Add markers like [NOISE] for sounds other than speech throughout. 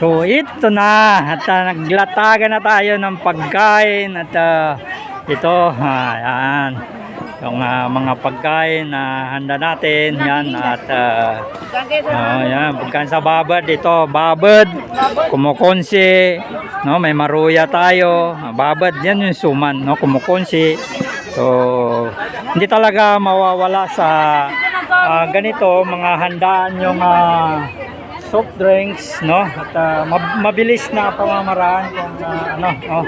So ito na. At uh, naglatagan na tayo ng pagkain. At uh, ito ah, yan. Yung ah, mga pagkain na handa natin. Yan at uh, oh, yan. Pagkain sa babad ito babad kumukonsi no? May maruya tayo. Babad yan yung suman no? Kumukonsi. So hindi talaga mawawala sa ah, ganito mga handaan yung ah, soft drinks no? At mab- mabilis na pamamaraan kung ah, ano oh,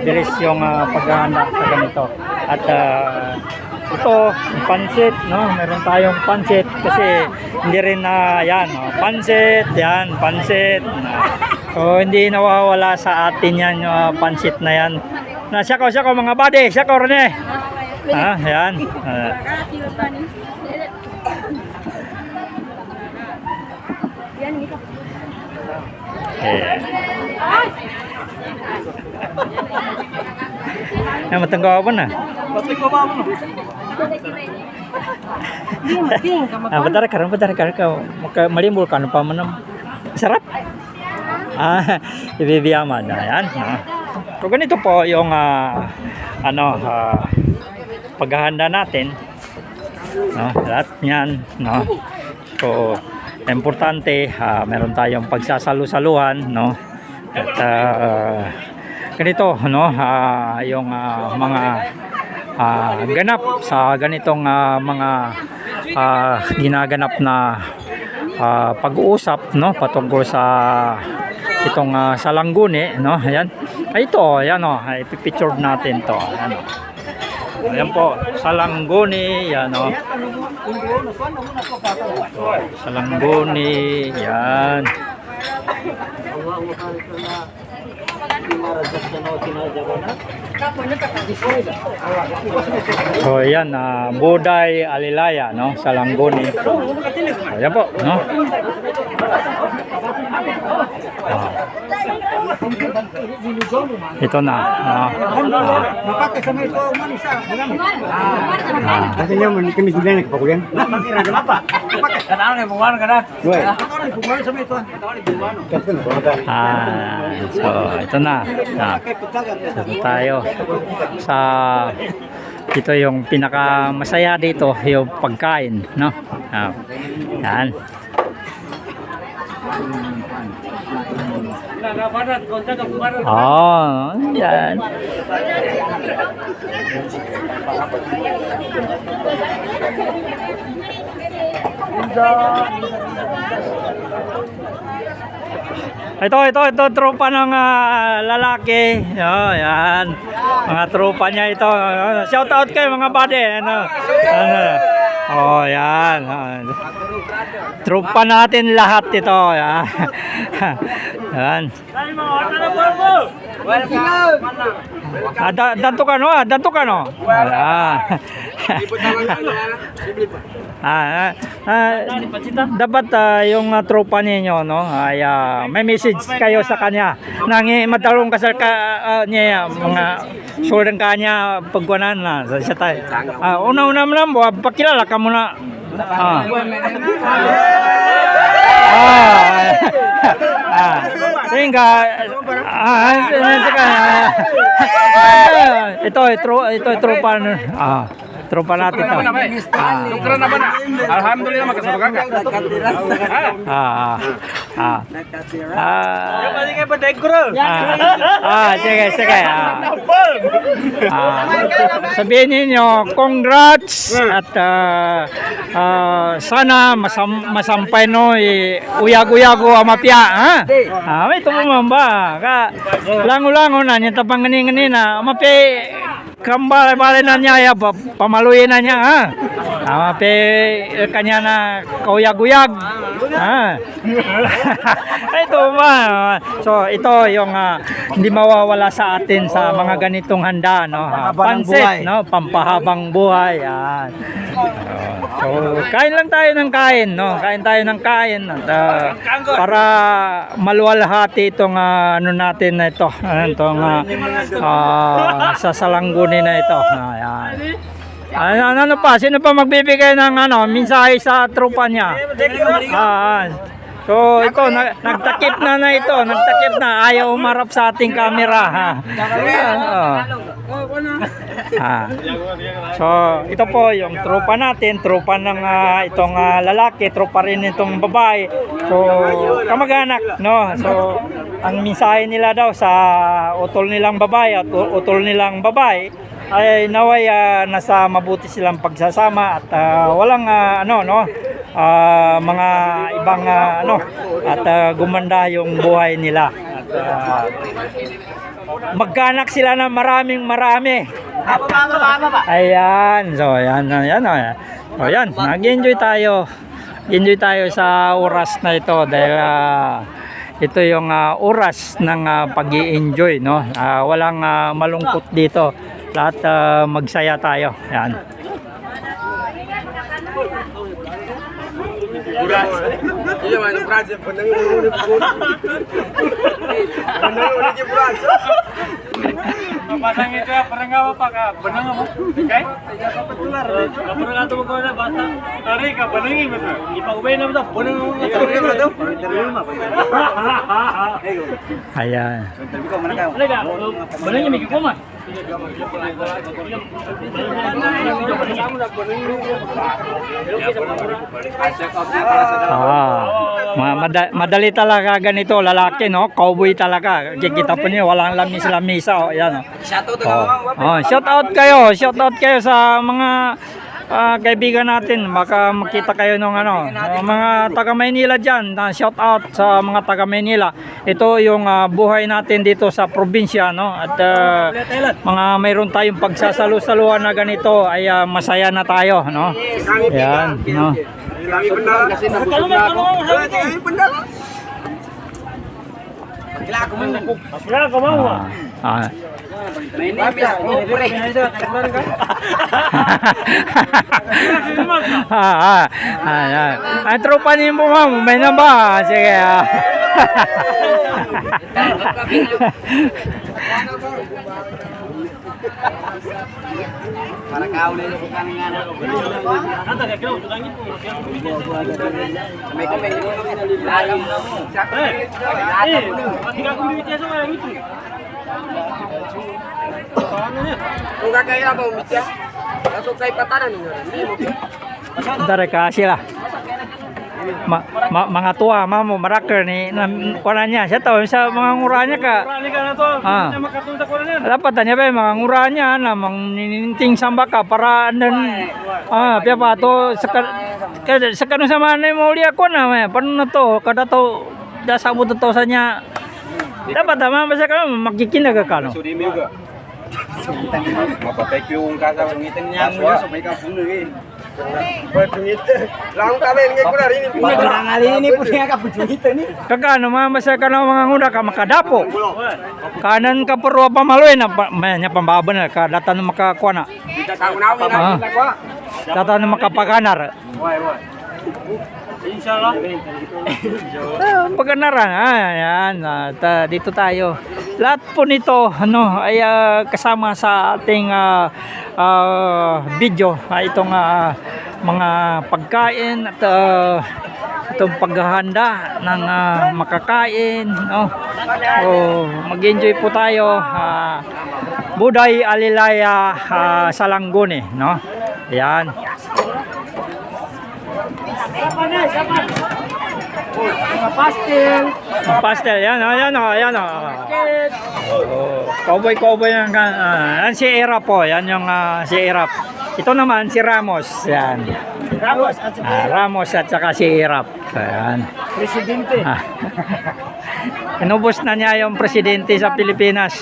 mabilis yung ah, paghahanda sa ganito. At ah, ito pansit no? Meron tayong pansit kasi hindi rin na yan oh, pansit yan pansit so hindi nawawala sa atin yan yung ah, pansit na yan. Na siyako siyako mga buddy siyako Rene. Ah yan. Ah, eh. Matanggaw pa na. Ah, bentar karon bentar karon ka maka malimbul kan pa manam. Sarap. Ah, [LAUGHS] ibibiyaman na yan. Ah. So ganito po yung ah, ano ah, paghahanda natin. No, lahat niyan, no. So importante ah, meron tayong pagsasalu-saluhan, no. At ah, ganito, no, ah, yung ah, mga ah, ganap sa ganitong ah, mga ah, ginaganap na ah, pag-uusap no? Patungkol sa itong ah, salangguni no? Ayan. Ay ito ayan oh. Ay picture natin to. Ayan. Oh. ayan po salangguni yan oh salangguni yan So yan, ah, Buday Alilaya, no? Sa Langgoni. Ayan po, no? Ah. Ito na. ah. Kasi niya, man kami sila nagpakulian. Uy. Kasi na, kumata. Ah, so ito na. Ah, ito tayo sa ito yung pinaka masaya dito yung pagkain, no? Ah, yan. Oh, yan. Ito, ito, ito, tropa ng ah, lalaki. Oh, yan. Mga tropa niya ito. Shout out kayo mga buddy. Ano? Ano? Oh, yan. Tropa natin lahat ito. Yan. [LAUGHS] yan. Ah, da, danto ka no? Ah, danto ka no? Ah, ah, ah, dapat ah, yung ah, tropa ninyo no ay ah, may message kayo sa kanya nang madalong ka sa ka, ah, niya mga sulang kanya pagkuanan na sa siya tayo. Ah, una-una mo lang, pakilala ka muna. Ah. Ah. ah. Tingga. Ah, teka. Ito, ito, ito, tropa. Ah. Tropa natin to. Lukra naman na. Alhamdulillah magkasama ka. Ah, ah, ah. Ah, ah, sige, sige. Ah. Ah, sabihin ninyo, congrats at ah, ah, sana masam, masampay no eh, uyag-uyago amapya ha. Ah, may tumumamba ka. Lango-lango na niya tapang ngani na amapya kambal-bal na niya ya pa- pamaluin na niya ha. Amape kanya na kauyag-uyag. Ha. [LAUGHS] ito ba? So ito yung ah, hindi mawawala sa atin sa mga ganitong handa no. Ah. Pansit no, pampahabang buhay. Yan. So, kain lang tayo ng kain, no? Kain tayo ng kain at ah, para maluwalhati itong ah, ano natin na ito, ano itong ah, ah, sa salangguni na ito. Ayan. Ano, ano pa? Sino pa magbibigay ng ano, mensahe sa tropa niya? Ah, So ito, na, nagtakip na na ito, nagtakip na. Ayaw umarap sa ating camera. Ha? Oo. Ah. So ito po yung tropa natin, tropa ng ah, itong ah, lalaki, tropa rin itong babae. So kamag-anak, no? So ang mensahe nila daw sa utol nilang babae at utol nilang babae ay naway ah, nasa mabuti silang pagsasama at ah, walang ah, ano no ah, mga ibang ah, ano at ah, gumanda yung buhay nila at ah, magkanak sila na maraming marami. Ayan. So ayan ayan ayan. So ayan nag-enjoy tayo. Enjoy tayo sa oras na ito dahil ah, ito yung ah, oras ng pag enjoy no? Ah, walang ah, malungkot dito. Lahat ah, magsaya tayo. Yan Iya, man, Brad, penang ulit ko. Penang pasang itu ya pernah nggak apa kak benang apa kayak nggak apa nggak pernah nggak tahu kau bahasa tadi kak benangi betul ipa ini betul nggak tahu [LAUGHS] nggak? Tahu hahaha ayo tapi mana kau mikir kau mah? Ah, ma- mada- madali talaga ganito lalaki no, cowboy talaga. Kikita po niyo walang lamis-lamisa oh, yan oh. Oh. Oh, shout out kayo, shout out kayo sa mga ah, kaibigan natin. Baka makita kayo ng ano, ah, mga taga Maynila diyan. shout out sa mga taga Maynila. Ito yung ah, buhay natin dito sa probinsya no at ah, mga mayroon tayong pagsasalo-saluhan na ganito ay ah, masaya na tayo no. Yan, no. Kami na ako. Kami benar. Ah. Ah. ah, ah, ah, ah. Ang tropa niyo po ma'am, may na ba? Sige. ah. Para kau na yung kaningan. May kami lagam na mo. Kung kakaya ba umitya? Masuk kay patanan niyo. Dari ka sila. Ma, ma, mga tuwa, mamo, maraker ni na, kuana niya. Siya to, sa mga nguranya ka. Ah. Dapat tanya ba mga nguranya na mang nininting samba ka para nan ah pia pa to sa kada sa kanu sama ni mo liya ko na may paano na to kada to da sabot to sa niya. Dapat tama ba sa kanu makikinag ka kano. Sudi mo juga. Mapatay ko yung kasa ng ngitin niya. Paswa. May kapung lagi. Lang kami ngay ko na rin. Pinangali ini po siya kapuchunita ni. Kakano mamasa ka ng mga ngura ka makadapo. Kanan ka purwa pamaloy na pa, may nya pambaba na ka data na makakuha na. Kau nawi Ah. na ko. Data na makapaganar. Ah, yan, ah, dito tayo. Lahat po nito, ano, ay ah, kasama sa ating ah, ah, video, ah, itong ah, mga pagkain at ah, itong paghahanda ng ah, makakain, no. So, mag-enjoy po tayo. ah, Buday Alilaya ah, Salangguni, no. Yan. Pastel. Ang pastel, yan, oh, yan, oh, yan, oh. Oh, cowboy, cowboy yan, uh, yan si Erap po, yan yung ah, si Erap. Ito naman si Ramos, yan. Ramos at Ah, Ramos at saka si Erap. Ayan. presidente. Ah. [LAUGHS] Inubos na niya yung presidente sa Pilipinas.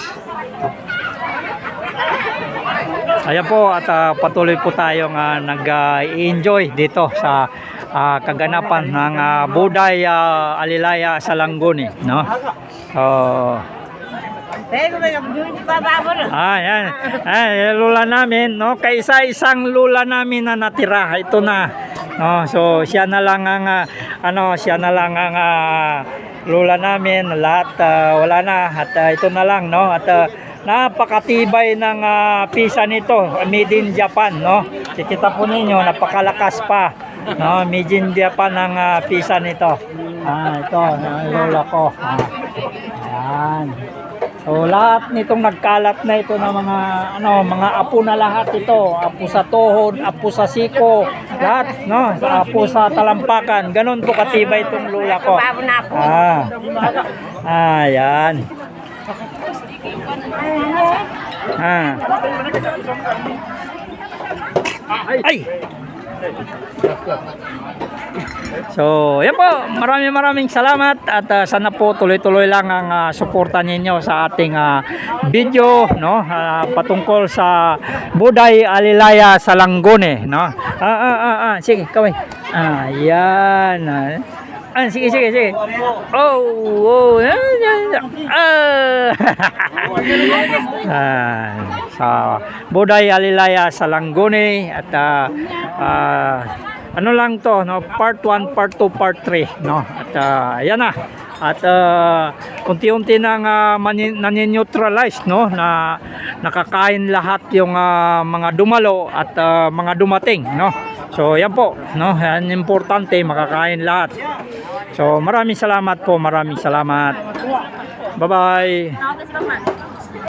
Ayan po at ah, patuloy po tayong ah, nag-enjoy dito sa ah, kaganapan ng ah, Buday ah, Alilaya sa Langguni, no? So, Ah, yan. Ay, lula namin, no? Kaisa-isang lula namin na natira. Ito na. No, so siya na lang ang ah, ano, siya na lang ang ah, lula namin. Lahat ah, wala na at ah, ito na lang, no? At ah, napakatibay ng ah, pisa nito, made in Japan, no? Kikita po ninyo, napakalakas pa. No, Mijindia pa ng ah, pisa nito. Ah, ito, ang lola ko. Ah. Yan. So lahat nitong nagkalat na ito ng mga ano, mga apo na lahat ito. Apo sa tuhod, apo sa siko, lahat, no? Apo sa talampakan. Ganon po katibay itong lola ko. Ah. Ah, yan. Ah. Ay. So, yan po. Maraming maraming salamat at ah, sana po tuloy-tuloy lang ang ah, suporta ninyo sa ating ah, video no Ah, patungkol sa Buday Alilaya sa Langgone no. Ah ah ah, ah. sige, kaway. Ah, yan. Ah, sige, sige, sige. Oh, oh. yan. Ah. [LAUGHS] ah, sa Buday Alilaya sa Langgone at ah, ah, ano lang to no part 1 part 2 part 3 no? At ah, ayan na. At ah, unti-unti nang uh, nani-neutralize no? Na nakakain lahat yung ah, mga dumalo at ah, mga dumating no? So yan po no? Yan importante makakain lahat. So maraming salamat po maraming salamat. Bye bye